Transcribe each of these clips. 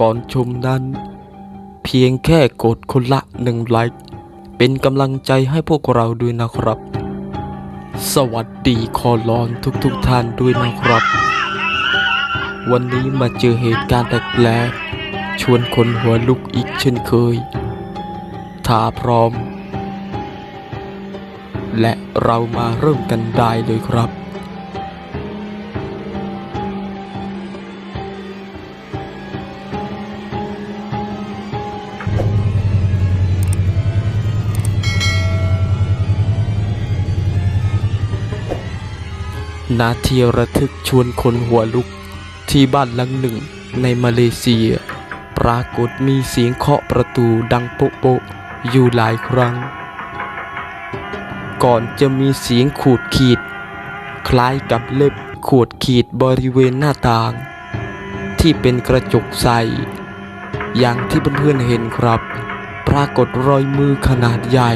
ก่อนชมนั้น เพียงแค่กดคนละหนึ่งไลค์ เป็นกำลังใจให้พวกเราด้วยนะครับ สวัสดีคอลอนทุกๆทท่านด้วยนะครับ วันนี้มาเจอเหตุการณ์แปลกๆชวนคนหัวลุกอีกเช่นเคย ถ้าพร้อม และเรามาเริ่มกันได้เลยครับ นาทีระทึกชวนคนหัวลุก ที่บ้านหลังหนึ่งในมาเลเซีย ปรากฏมีเสียงเคาะประตูดังโป๊ะโป๊ะอยู่หลายครั้ง ก่อนจะมีเสียงขูดขีด คล้ายกับเล็บขูดขีดบริเวณหน้าต่าง ที่เป็นกระจกใสอย่างที่เพื่อนๆเห็นครับ ปรากฏรอยมือขนาดใหญ่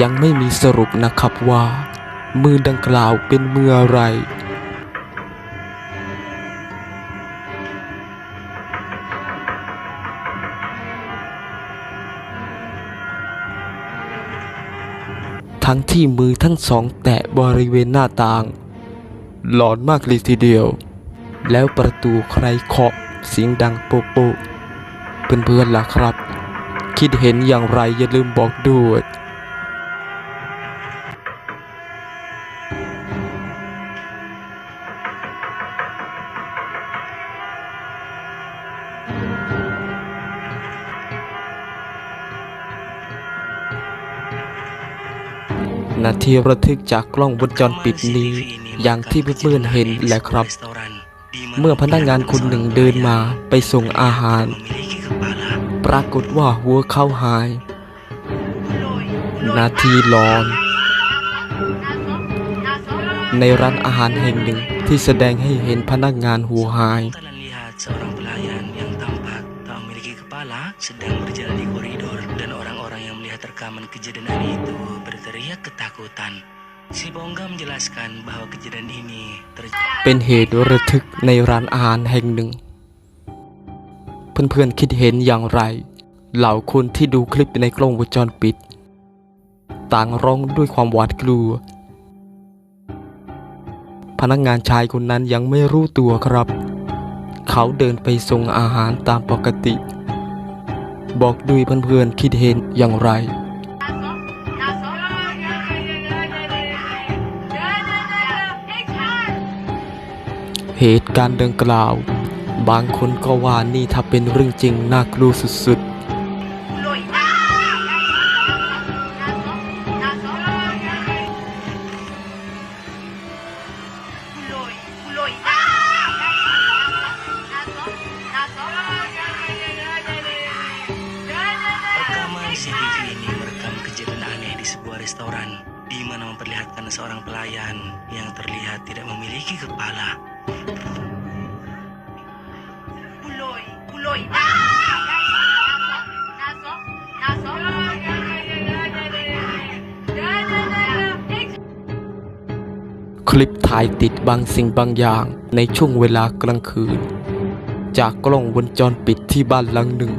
ยังไม่มีสรุปนะครับว่า มือดังกล่าวเป็นมืออะไร ทั้งที่มือทั้งสองแตะบริเวณหน้าต่าง หลอนมากเลยทีเดียว แล้วประตูใครเคาะเสียงดังโป๊ะโป๊ะเพื่อนๆล่ะครับ คิดเห็นอย่างไรอย่าลืมบอกด้วย นาทีระทึกจากกล้องวงจรปิดนี้ อย่างที่เพื่อนๆเห็นแหละครับ เมื่อพนักงานคนหนึ่งเดินมาไปส่งอาหาร ปรากฏว่าหัวเข้าหาย นาทีหลอน ในร้านอาหารแห่งหนึ่งที่แสดงให้เห็นพนักงานหัวหาย melihat rekaman kejadian itu berteriak ketakutan. Si Bongga menjelaskan bahwa kejadian ini terjadi เป็นเหตุระทึกในร้านอาหารแห่งหนึ่ง เพื่อนๆคิดเห็นอย่างไร เหล่าคนที่ดูคลิปในกล้องวงจรปิด ต่างร้องด้วยความหวาดกลัว พนักงานชายคนนั้นยังไม่รู้ตัวครับ เขาเดินไปส่งอาหารตามปกติ บอกด้วยเพื่อนๆคิดเห็นอย่างไร เหตุการณ์ดังกล่าว บางคนก็ว่านี่ถ้าเป็นเรื่องจริงน่ากลัวสุดๆ ถ่ายติดบางสิ่งบางอย่างในช่วงเวลากลางคืน จากกล้องวงจรปิดที่บ้านหลังหนึ่ง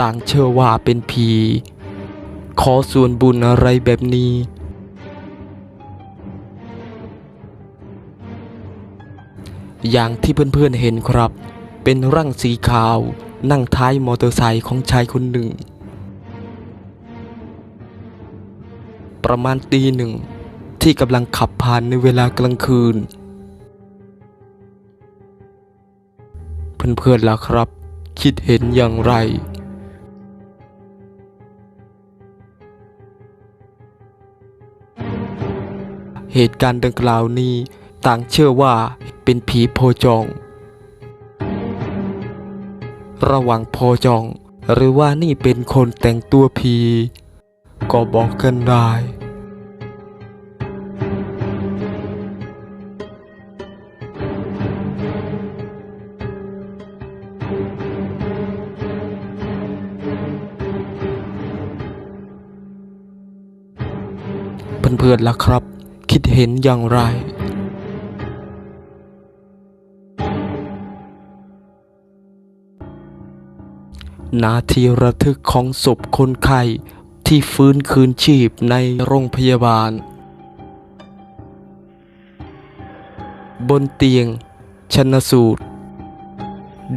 ต่างเชื่อว่าเป็นผี ขอส่วนบุญอะไรแบบนี้ อย่างที่เพื่อนๆเห็นครับ เป็นร่างสีขาวนั่งท้ายมอเตอร์ไซค์ของชายคนหนึ่ง ประมาณตีหนึ่ง ที่กำลังขับผ่านในเวลากลางคืน เพื่อนๆล่ะครับ คิดเห็นอย่างไรเหตุการณ์ดังกล่าวนี้ต่างเชื่อว่าเป็นผีโพจอง ระหว่างโพจอง หรือว่านี่เป็นคนแต่งตัวผี ก็บอกกันได้ เพื่อนๆล่ะครับ คิดเห็นอย่างไรนาทีระทึกของศพคนไข้ที่ฟื้นคืนชีพในโรงพยาบาล บนเตียง ชนสูตร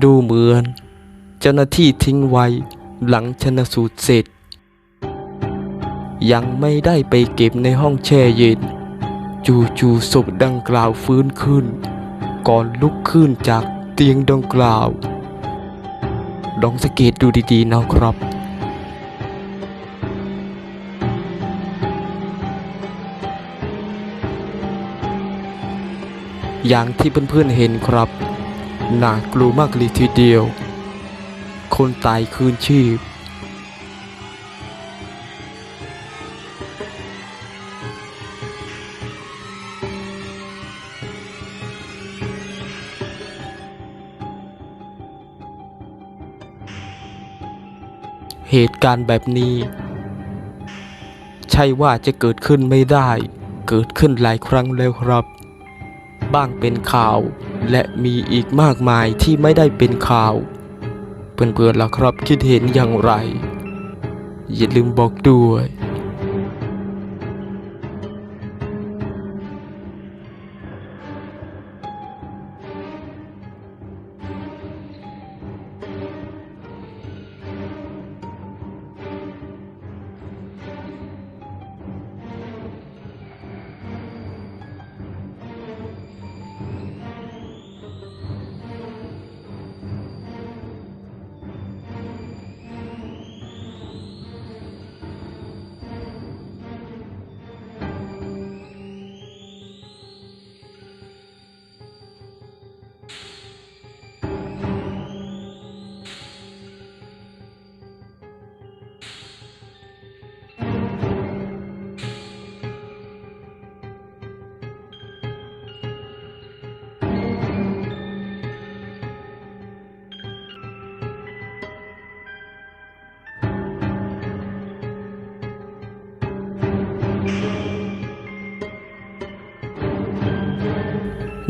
ดูเหมือน เจ้าหน้าที่ทิ้งไว้หลังชนสูตรเสร็จ ยังไม่ได้ไปเก็บในห้องแช่เย็น จู่ๆศพดังกล่าวฟื้นขึ้น ก่อนลุกขึ้นจากเตียงดังกล่าวลองสังเกตดูดีๆนะครับอย่างที่เพื่อนๆเห็นครับ น่ากลัวมากเลยทีเดียว คนตายคืนชีพ เหตุการณ์แบบนี้ ใช่ว่าจะเกิดขึ้นไม่ได้ เกิดขึ้นหลายครั้งแล้วครับ บ้างเป็นข่าวและมีอีกมากมายที่ไม่ได้เป็นข่าว เพื่อนๆล่ะครับคิดเห็นอย่างไร อย่าลืมบอกด้วย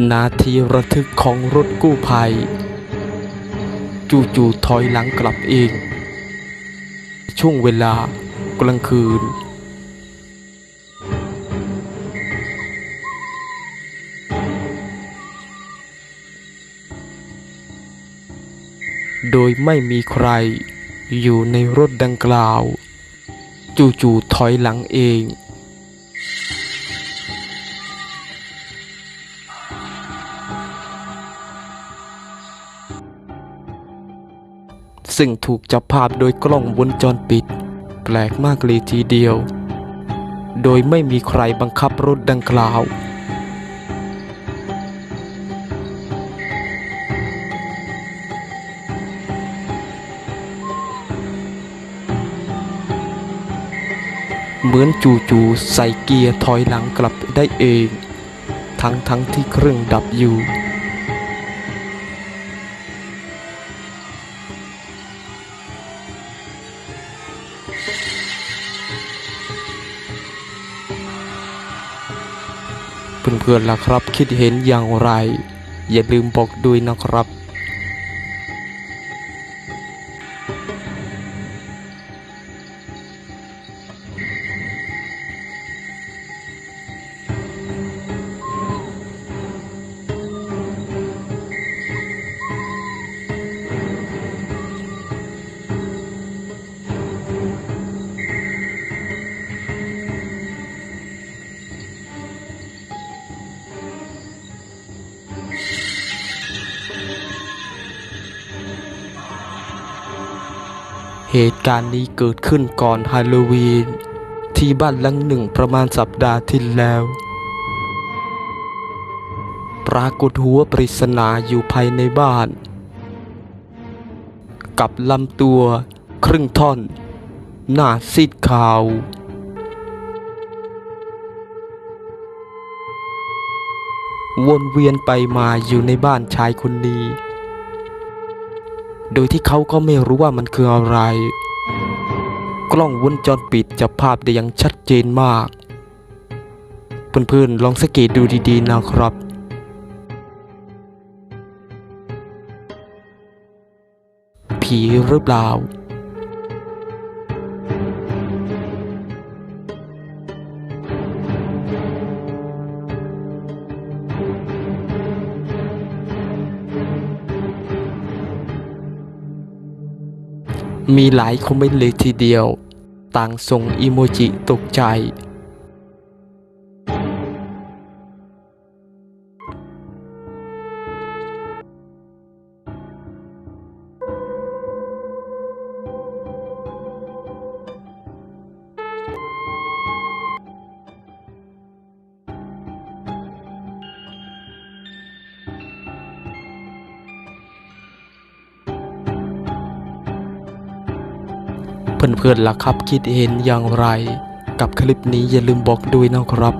นาทีระทึกของรถกู้ภัย จู่ๆถอยหลังกลับเอง ช่วงเวลากลางคืน โดยไม่มีใครอยู่ในรถดังกล่าว จู่ๆถอยหลังเอง ซึ่งถูกจับภาพโดยกล้องวงจรปิด แปลกมากเลยทีเดียว โดยไม่มีใครบังคับรถดังกล่าว เหมือนจู่ๆใส่เกียร์ถอยหลังกลับได้เอง ทั้งๆทที่เครื่องดับอยู่ เพื่อนๆล่ะครับ คิดเห็นอย่างไร อย่าลืมบอกด้วยนะครับ เหตุการณ์นี้เกิดขึ้นก่อนฮาโลวีน ที่บ้านหลังหนึ่งประมาณสัปดาห์ที่แล้ว ปรากฏหัวปริศนาอยู่ภายในบ้าน กับลำตัว ครึ่งท่อน หน้าซีดขาว วนเวียนไปมาอยู่ในบ้านชายคนนี้ โดยที่เขาก็ไม่รู้ว่ามันคืออะไร กล้องวงจรปิดจับภาพได้อย่างชัดเจนมาก เพื่อนๆลองสังเกตดูดีๆนะครับผีหรือเปล่า มีหลายคอมเมนต์เลยทีเดียว ต่างส่งอีโมจิตกใจ เพื่อนๆล่ะครับคิดเห็นอย่างไร กับคลิปนี้อย่าลืมบอกด้วยนะครับ